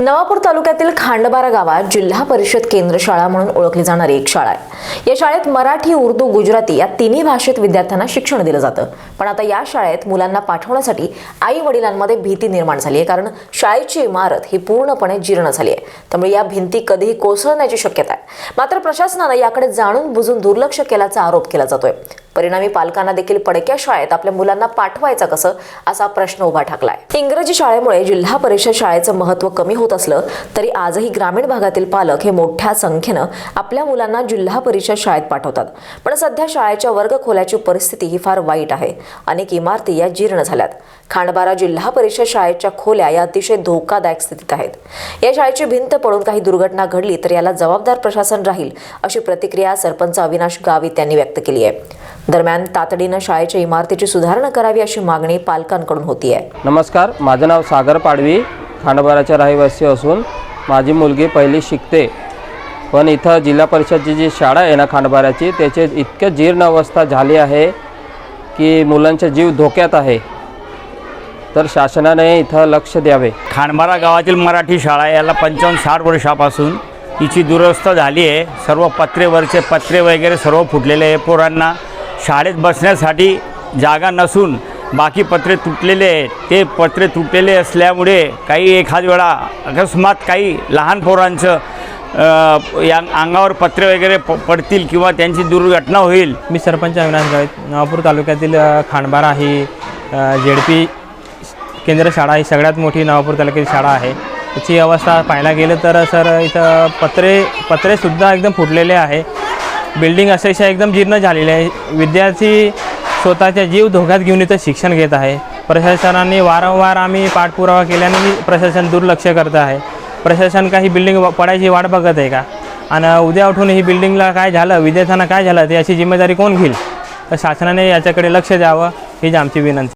नवापूर तालुक्यातील खांडबारा गावात जिल्हा परिषद केंद्र शाळा म्हणून ओळखली जाणारी एक शाळा आहे. या शाळेत मराठी उर्दू गुजराती या तिन्ही भाषेत विद्यार्थ्यांना शिक्षण दिलं जातं. पण आता या शाळेत मुलांना पाठवण्यासाठी आई वडिलांमध्ये भीती निर्माण झाली आहे कारण शाळेची इमारत ही पूर्णपणे जीर्ण झाली आहे. त्यामुळे या भिंती कधीही कोसळण्याची शक्यता आहे. मात्र प्रशासनानं याकडे जाणून बुजून दुर्लक्ष केल्याचा आरोप केला जातोय. परिणामी पालकांना देखील पडक्या शाळेत आपल्या मुलांना पाठवायचं कसं असा प्रश्न उभा ठाकलाय. इंग्रजी शाळेमुळे जिल्हा परिषद शाळेचं महत्त्व कमी होत असलं तरी आजही ग्रामीण भागातील पालक हे मोठ्या संख्येनं आपल्या मुलांना जिल्हा परिषद शाळेत पाठवतात. पण सध्या शाळेच्या वर्गखोल्याची परिस्थिती ही फार वाईट आहे. अनेक इमारती या जीर्ण झाल्यात. खांडबारा जिल्हा परिषद शाळेच्या खोल्या या अतिशय धोकादायक स्थितीत आहेत. या शाळेची भिंत पडून काही दुर्घटना घडली तर याला जबाबदार प्रशासन राहील अशी प्रतिक्रिया सरपंच अविनाश गावित यांनी व्यक्त केली आहे. दरम्यान तातडीनं शाळेच्या इमारतीची सुधारणा करावी अशी मागणी पालकांकडून होती आहे. नमस्कार माझं नाव सागर पाडवी खांडबाराच्या रहिवासी असून माझी मुलगी पहिली शिकते. पण इथं जिल्हा परिषदची जी शाळा आहे ना खांडबाराची त्याचे इतकं जीर्ण अवस्था झाली आहे की मुलांचा जीव धोक्यात आहे. तर शासनाने इथं लक्ष द्यावे. खांडबारा गावातील मराठी शाळा याला पंचावन्न साठ वर्षापासून हिची दुरवस्था झाली आहे. सर्व पत्रेवरचे पत्रे वगैरे सर्व फुटलेले आहे. पोरांना शाळेत बसण्यासाठी जागा नसून बाकी पत्रे तुटलेले आहेत. ते पत्रे तुटलेले असल्यामुळे काही एखाद वेळा अकस्मात काही लहान पोरांचं या अंगावर पत्रे वगैरे प पडतील किंवा त्यांची दुर्घटना होईल. मी सरपंच अविनाश गावित. नवापूर तालुक्यातील अ, खांडबारा ही जेडपी केंद्र शाळा ही सगळ्यात मोठी नवापूर तालुक्यातील शाळा आहे. त्याची अवस्था पाहायला गेलं तर सर इथं पत्रे पत्रेसुद्धा एकदम फुटलेले आहे. बिल्डिंग अक्षरशः एकदम जीर्ण झालेली आहे. विद्यार्थी स्वतःचा जीव धोक्यात घेऊन इथं शिक्षण घेत आहे. प्रशासनाने वारंवार आम्ही पाठपुरावा केल्याने प्रशासन दुर्लक्ष करत आहे. प्रशासन काही बिल्डिंग पडायची वाट बघत आहे का? आणि उद्या उठून ही बिल्डिंगला काय झालं विद्यार्थ्यांना काय झालं याची जिम्मेदारी कोण घेईल? तर शासनाने याच्याकडे लक्ष द्यावं हीच आमची विनंती.